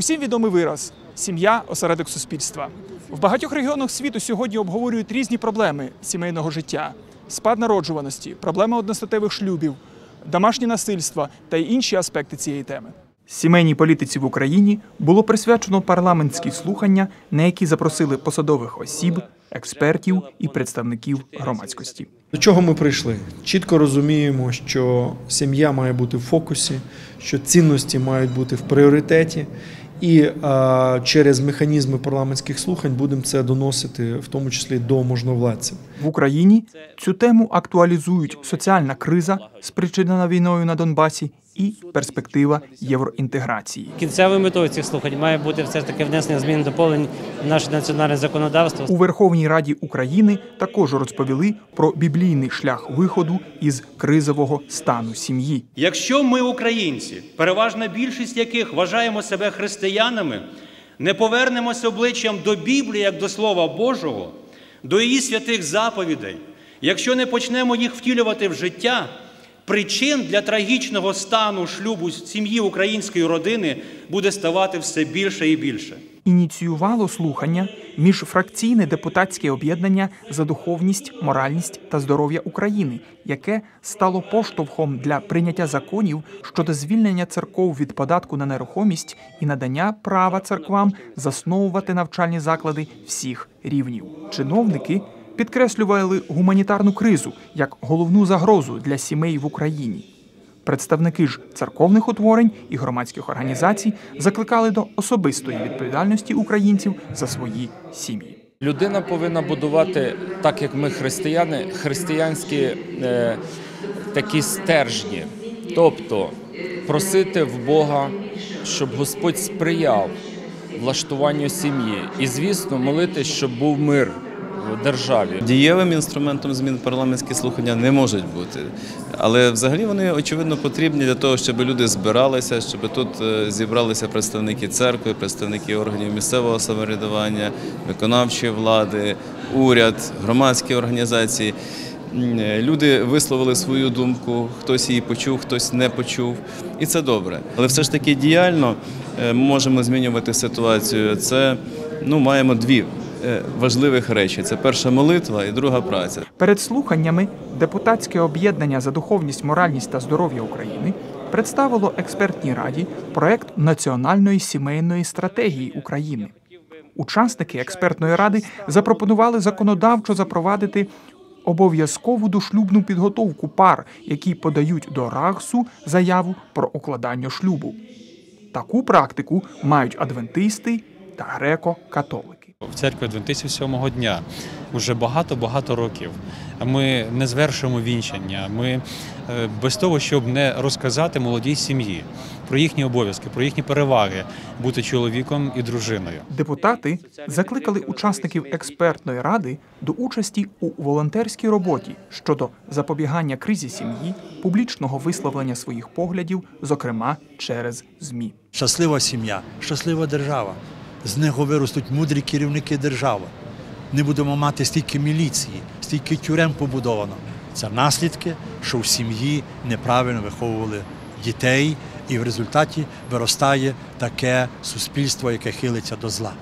Усім відомий вираз сім'я осередок суспільства. В багатьох регіонах світу сьогодні обговорюють різні проблеми сімейного життя: спад народжуваності, проблеми одностатевих шлюбів, домашнє насильство та інші аспекти цієї теми. Сімейній політиці в Україні було присвячено парламентські слухання, на які запросили посадових осіб, експертів і представників громадськості. До чого ми прийшли? Чітко розуміємо, що сім'я має бути в фокусі, що цінності мають бути в пріоритеті, і е, через механізми парламентських слухань будемо це доносити, в тому числі до можновладців. В Україні цю тему актуалізують соціальна криза, спричинена війною на Донбасі, і перспектива євроінтеграції. Кінцевою метою цих слухань має бути все ж таки внесення змін доповнень в наше національне законодавство. У Верховній Раді України також розповіли про біблійний шлях виходу із кризового стану сім'ї. Якщо ми, українці, переважна більшість яких вважаємо себе християнами, не повернемося обличчям до Біблії як до Слова Божого, до її святих заповідей, якщо не почнемо їх втілювати в життя, причин для трагічного стану шлюбу сім'ї української родини буде ставати все більше і більше. Ініціювало слухання міжфракційне депутатське об'єднання за духовність, моральність та здоров'я України, яке стало поштовхом для прийняття законів щодо звільнення церков від податку на нерухомість і надання права церквам засновувати навчальні заклади всіх рівнів. Чиновники підкреслювали гуманітарну кризу як головну загрозу для сімей в Україні. Представники ж церковних утворень і громадських організацій закликали до особистої відповідальності українців за свої сім'ї. Людина повинна будувати, так як ми християни, християнські е, такі стержні, тобто просити в Бога, щоб Господь сприяв влаштуванню сім'ї, і, звісно, молитись, щоб був мир державі. Дієвим інструментом змін парламентські слухання не можуть бути, але взагалі вони очевидно потрібні для того, щоб люди збиралися, щоб тут е, зібралися представники церкви, представники органів місцевого самоврядування, виконавчої влади, уряд, громадські організації. Е, Люди висловили свою думку, хтось її почув, хтось не почув, і це добре. Але все ж таки діяльно е, ми можемо змінювати ситуацію. Це ну маємо дві важливих речі: це перша молитва і друга праця. Перед слуханнями депутатське об'єднання за духовність, моральність та здоров'я України представило експертній раді проект національної сімейної стратегії України. Учасники експертної ради запропонували законодавчо запровадити обов'язкову дошлюбну підготовку пар, які подають до РАГСу заяву про укладання шлюбу. Таку практику мають адвентисти та греко-католики. В церкві Адвентистів сьомого дня вже багато-багато років. Ми не звершуємо вінчання. Ми е, без того, щоб не розказати молодій сім'ї про їхні обов'язки, про їхні переваги бути чоловіком і дружиною. Депутати закликали учасників експертної ради до участі у волонтерській роботі щодо запобігання кризі сім'ї, публічного висловлення своїх поглядів, зокрема через ЗМІ. Щаслива сім'я, щаслива держава. З нього виростуть мудрі керівники держави. Не будемо мати стільки міліції, стільки тюрем побудовано. Це наслідки, що в сім'ї неправильно виховували дітей, і в результаті виростає таке суспільство, яке хилиться до зла.